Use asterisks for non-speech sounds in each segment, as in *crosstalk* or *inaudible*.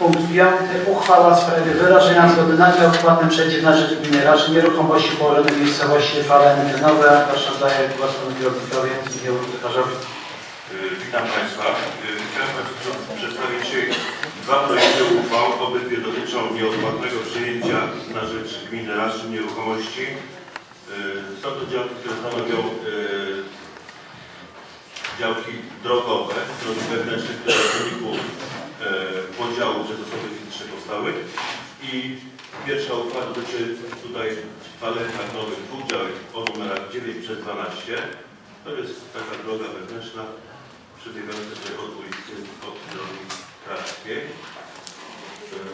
Punkt piąty. Uchwała w sprawie wyrażenia zgody na nieodpłatny przejście na rzecz gminy Raszy nieruchomości położonej w miejscowości Walentynowe. Proszę oddaję głos panu kierownikowi Zbigniewu Kucharzowi. Y, Witam Państwa. Y, Chciałem Państwu przedstawić dwa projekty uchwał. Obydwie dotyczą nieodpłatnego przejęcia na rzecz gminy Raszy nieruchomości. Y, Są to działki, które stanowią działki drogowe, drogi wewnętrzne, które w wyniku podziału przez osoby fizyczne powstały. I pierwsza uchwała dotyczy tutaj w Walentach Nowych dwóch działek o numerach 9 przez 12. To jest taka droga wewnętrzna przebiegająca tutaj od ulicy, od drogi Kraszkiej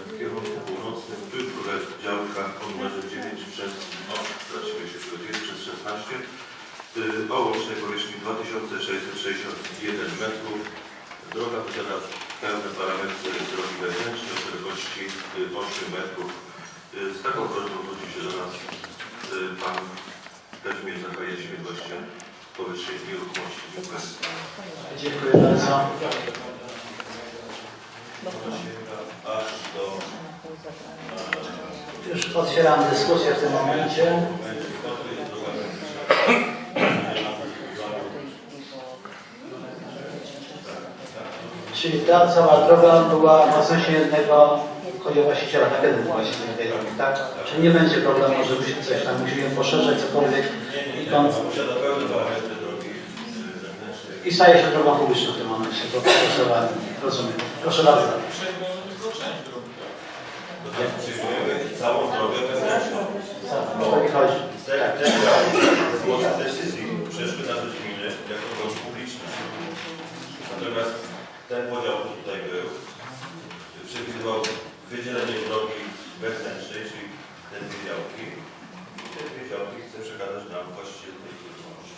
w kierunku północnym. Tu jest druga działka o numerze 9 przez, o, stracimy się tylko 9 przez 16 y, o łącznej powierzchni 2661 metrów. Droga posiada pełne parametry drogi wewnętrznej o szerokości y, 8 metrów. Y, Z taką prośbą zwrócił się do nas y, pan Kazimierz Zachariaszewicz, gościem powyższej nieruchomości. Dziękuję. Dziękuję bardzo. Aż do Już otwieram dyskusję w tym momencie. Czyli ta cała droga była własnością jednego właściciela, tak jeden właściciel tej drogi, tak? Czyli nie będzie problemu, żebyśmy coś tam musieli poszerzać, cokolwiek. I, zewnętrznej. I staje się drogą publiczną w tym momencie, bo proszę Rozumiem. Proszę bardzo. To przyjmujemy całą drogę wewnętrzną. O to mi chodzi. Te, decyzji przeszły na rzecz gminy jako drogi publiczne. Natomiast ten podział, tutaj był, przewidywał wydzielenie drogi wewnętrznej, czyli te dwie działki. I te dwie działki chce przekazać nam właściciel tej nieruchomości.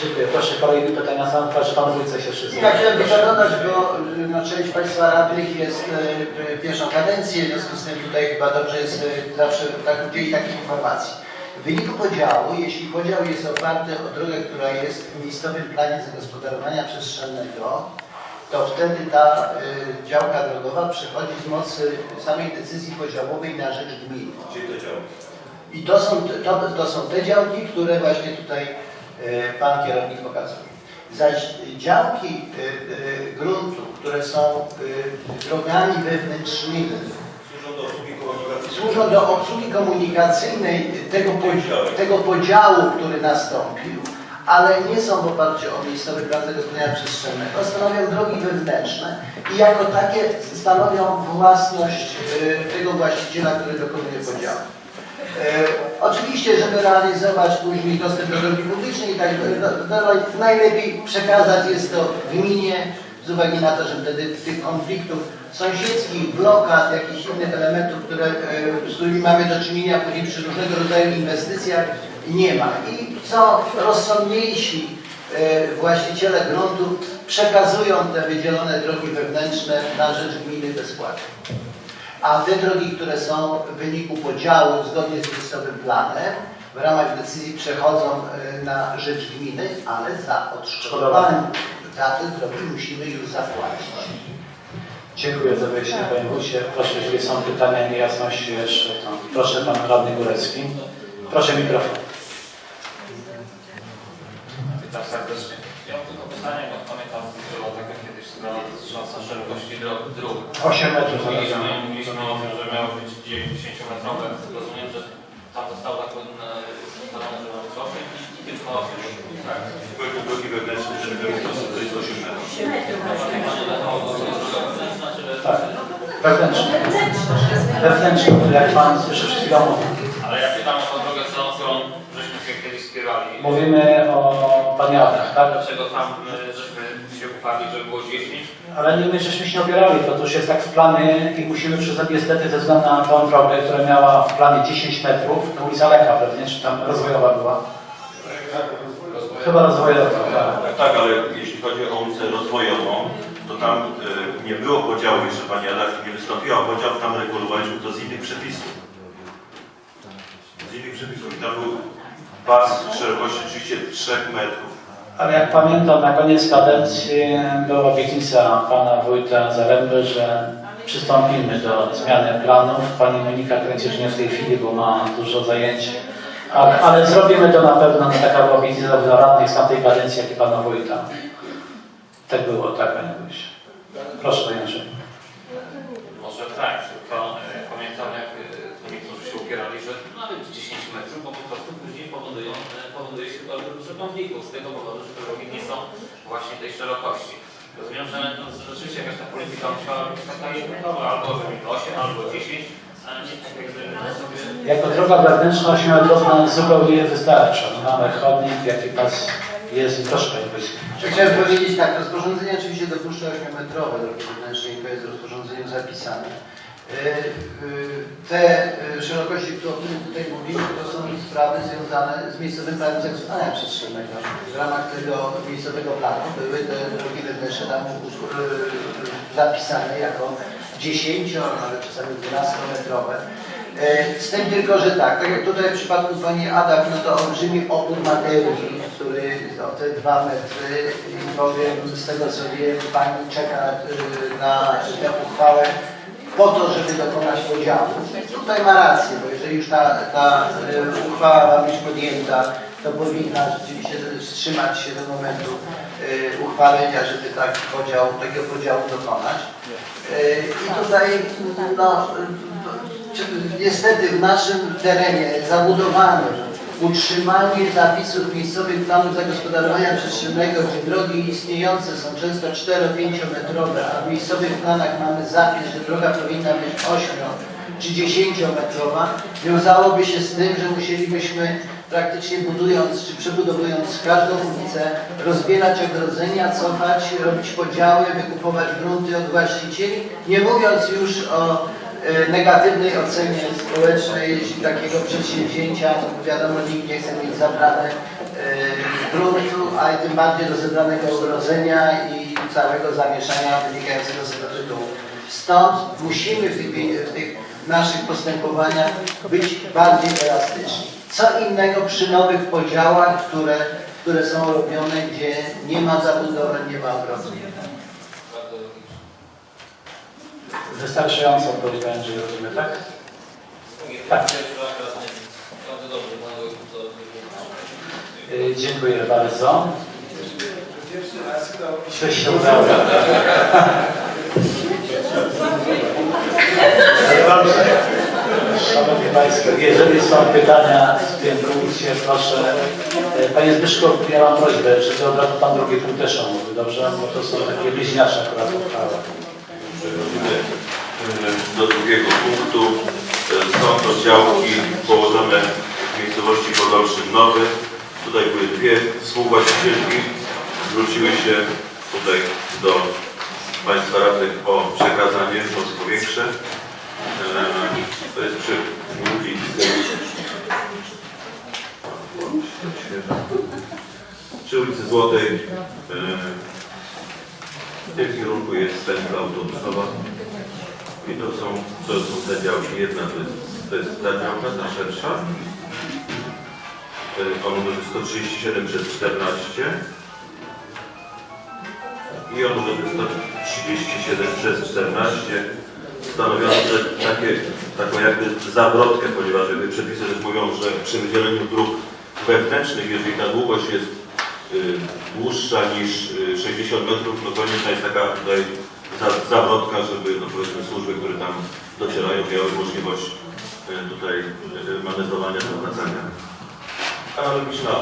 Dziękuję. Proszę kolejne pytania. Sam proszę Pan Wójce się wszyscy. Ja chciałem tylko dodać, bo y, no, część Państwa radnych jest y, y, pierwszą kadencję, w związku z tym tutaj chyba dobrze jest y, zawsze tak, udzielić takich informacji. W wyniku podziału, jeśli podział jest oparty o drogę, która jest w miejscowym planie zagospodarowania przestrzennego, to wtedy ta y, działka drogowa przechodzi z mocy samej decyzji podziałowej na rzecz gminy. I to są, to, to są te działki, które właśnie tutaj e, Pan kierownik pokazuje. Zaś działki e, e, gruntu, które są e, drogami wewnętrznymi, Służą do obsługi. Służą do obsługi komunikacyjnej tego, podziału, tego podziału, który nastąpił, ale nie są w oparciu o miejscowy plan zagospodarowania przestrzennego, stanowią drogi wewnętrzne i jako takie stanowią własność e, tego właściciela, który dokonuje podziału. E, oczywiście, żeby realizować później dostęp do drogi publicznej i tak dalej, no, no, najlepiej przekazać jest to gminie z uwagi na to, że wtedy tych konfliktów sąsiedzkich, blokad, jakichś innych elementów, które, e, z którymi mamy do czynienia później przy różnego rodzaju inwestycjach nie ma. I co rozsądniejsi e, właściciele gruntu przekazują te wydzielone drogi wewnętrzne na rzecz gminy bezpłatnie. A te drogi, które są w wyniku podziału zgodnie z miejscowym planem, w ramach decyzji przechodzą e, na rzecz gminy, ale za odszkodowanie za te drogi musimy już zapłacić. Dziękuję za wyjaśnienie Panie Wójcie. Proszę, jeżeli są pytania, niejasności jeszcze, to proszę Pan Radny Górecki. Proszę mikrofon. Witam serdecznie. Ja mam tylko pytanie, bo pamiętam, że była taka kiedyś strona dotycząca szerokości dróg. 8 metrów mówiliśmy o tym, że miało być 10-metrowe. Rozumiem, że tam zostało tak e, ustalone, że ma być 8 i, i tylko 8 metrów. Tak. Projektu drogi wewnętrznej, żeby to jest 8 metrów. Tak. Wewnętrzny. Wewnętrzny, jak Pan słyszy przed chwilą mówił. Ale ja pytam o tą drogę całą, którą żeśmy się kiedyś skierowali. Mówimy o paniatach, tak? Dlaczego tam e, żeśmy się uparli, żeby było 10? Ale nie my żeśmy się nie opierali, to już jest tak w planie i musimy przyznać niestety ze względu na tą drogę, która miała w planie 10 metrów, to ulica Leka pewnie, czy tam rozwojowa była. Chyba rozwojowa, tak. Tak, tak, ale jeśli chodzi o ulicę rozwojową, to tam y, nie było podziału jeszcze Pani Adach, nie wystąpiła podział, tam regulowaliśmy to z innych przepisów. Z innych przepisów. I tam był pas szerokości oczywiście 3 metrów. Ale jak pamiętam, na koniec kadencji była obietnica pana wójta Zaręby, że przystąpimy do zmiany planów. Pani Monika kręci, że nie w tej chwili, bo ma dużo zajęć. Ale, ale zrobimy to na pewno, no taka była obietnica dla radnych z tamtej kadencji, jak i pana wójta. Tak było, tak panie wójcie. Proszę panie Andrzeju. Może tak, tylko e, pamiętam jak e, niektórzy się upierali, że nawet 10 metrów, bo po prostu później powodują, e, powoduje się bardzo dużo konfliktów z tego powodu, że te drogi nie są właśnie tej szerokości. Rozumiem, że no, rzeczywiście jakaś ta polityka musiała być taka jednokowa, albo żeby 8, albo 10, Jako droga wewnętrzna 8-metrowna zupełnie wystarcza. Mamy chodnik, jaki pas jest. Proszę panie wójcie. Chciałem powiedzieć tak, rozporządzenie oczywiście dopuszcza 8-metrowe drogi wewnętrzne i to jest w rozporządzeniu zapisane. Yy, Te yy, szerokości, o których tutaj mówimy, to są sprawy związane z miejscowym planem zagospodarowania przestrzennego. W ramach tego miejscowego planu były te drogi wewnętrzne tam yy, zapisane jako 10, a nawet czasami 12-metrowe. E, Z tym tylko, że tak, tak jak tutaj w przypadku pani Adak, no to olbrzymi opór materii, który o te dwa metry i powiem z tego co wiem, pani czeka y, na tę uchwałę po to, żeby dokonać podziału. Tutaj ma rację, bo jeżeli już ta, ta y, uchwała ma być podjęta, to powinna rzeczywiście wstrzymać się do momentu uchwalenia, żeby taki podział, takiego podziału dokonać. Y, I tutaj no, y, niestety w naszym terenie zabudowanym utrzymanie zapisów miejscowych planów zagospodarowania przestrzennego, gdzie drogi istniejące są często 4-5 metrowe, a w miejscowych planach mamy zapis, że droga powinna być 8 czy 10 metrowa, wiązałoby się z tym, że musielibyśmy praktycznie budując czy przebudowując każdą ulicę, rozbierać ogrodzenia, cofać, robić podziały, wykupować grunty od właścicieli, nie mówiąc już o e, negatywnej ocenie społecznej, jeśli takiego przedsięwzięcia, no wiadomo, nikt nie chce mieć zabrane gruntu, a tym bardziej do zebranego ogrodzenia i całego zamieszania wynikającego z tytułu. Stąd musimy w tych, w tych naszych postępowaniach być bardziej elastyczni. Co innego przy nowych podziałach, które, które są robione, gdzie nie ma zabudowy, nie ma ogrodzeń. Wystarczająco odpowiedź panie Andrzeju, rozumiem, tak? Tak. Bardzo dobrze, panu to Y, Dziękuję bardzo. Coś się udało. *laughs* Dobrze. Szanowni Państwo, jeżeli są pytania w tym punkcie, proszę. E, Panie Zbyszko, ja mam prośbę, to od razu Pan drugi punkt też omówi, dobrze? Bo to są takie bliźniacze akurat uchwały. Przechodzimy e, do drugiego punktu. E, Są to działki położone w miejscowości Podolszyn Nowy. Tutaj były dwie współwłaścicielki. Zwróciły się tutaj do Państwa radnych o przekazanie, o większe. E, To jest przy przy ulicy Złotej. e, w tym kierunku jest pętla autobusowa. I to są, to są te działki. Jedna to jest, to jest ta działka, ta szersza. O numerze 137 przez 14. I o numerze 137 przez 14 stanowiono że takie, taką jakby zawrotkę, ponieważ jakby przepisy też mówią, że przy wydzieleniu dróg wewnętrznych, jeżeli ta długość jest y, dłuższa niż y, 60 metrów, no konieczna jest taka tutaj za- zawrotka, żeby no powiedzmy służby, które tam docierają, miały możliwość y, tutaj y, manewrowania, zawracania. Analogiczna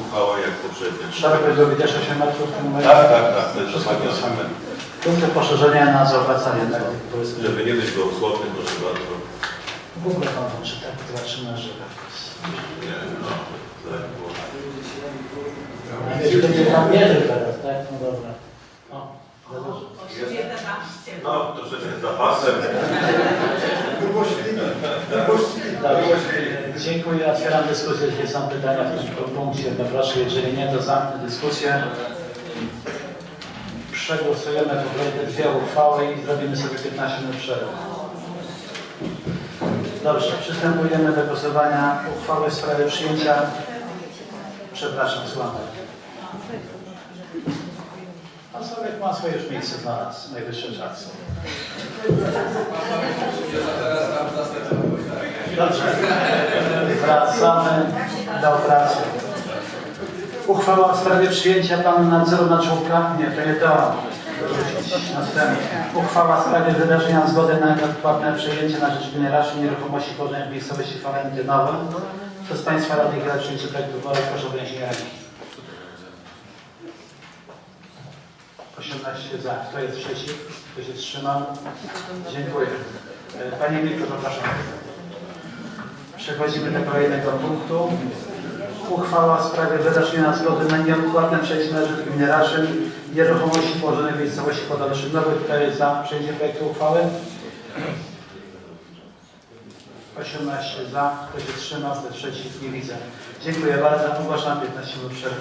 uchwała jak poprzednia. Będzie też 8 metrów tym momencie? Tak, tak, tak, to jest dokładnie to samo. 8 metrów. Punkty poszerzenia na tak? Powiedzmy, Żeby nie być gołosłownym, proszę bardzo. W ogóle Pan włączy tak, zobaczymy, że tak jest. Nie, no, tak było. Wiesz, będzie tam mierzy teraz, tak? No dobra. O, dobrze. No, troszeczkę z zapasem. Dobrze. Dziękuję. Otwieram dyskusję. Jeśli są pytania w tym punkcie, to proszę. Jeżeli nie, to zamknę dyskusję. Przegłosujemy po dwie uchwały i zrobimy sobie 15 minut przerwy. Dobrze. Przystępujemy do głosowania uchwały w sprawie przyjęcia. Przepraszam, słucham. A Sławek ma swoje już miejsce dla nas, najwyższy czas. Dobrze. Wracamy do pracy. Uchwała w sprawie przyjęcia planu nadzoru na członka. Nie, to nie to. Następnie. Uchwała w sprawie wyrażenia zgody na nieodpłatne przejęcie na rzecz Raszyn nieruchomości położonych w miejscowości Walentynowe przez Państwa radnych dla przyjęcia projektu uchwały proszę o wyniesienie ręki. 18 za. Kto jest przeciw? Kto się wstrzymał? Dziękuję. E, Panie Mirko, zapraszam. Przechodzimy do kolejnego punktu. Uchwała w sprawie wyrażenia zgody na nieodpłatne przejście na rzecz gminy Raszyn nieruchomości położonej w miejscowości Podolszynowej. Kto jest za przyjęciem projektu uchwały? 18 za. Kto się wstrzymał? Kto przeciw? Nie widzę. Dziękuję bardzo. Ogłaszam 15 minut przerwy.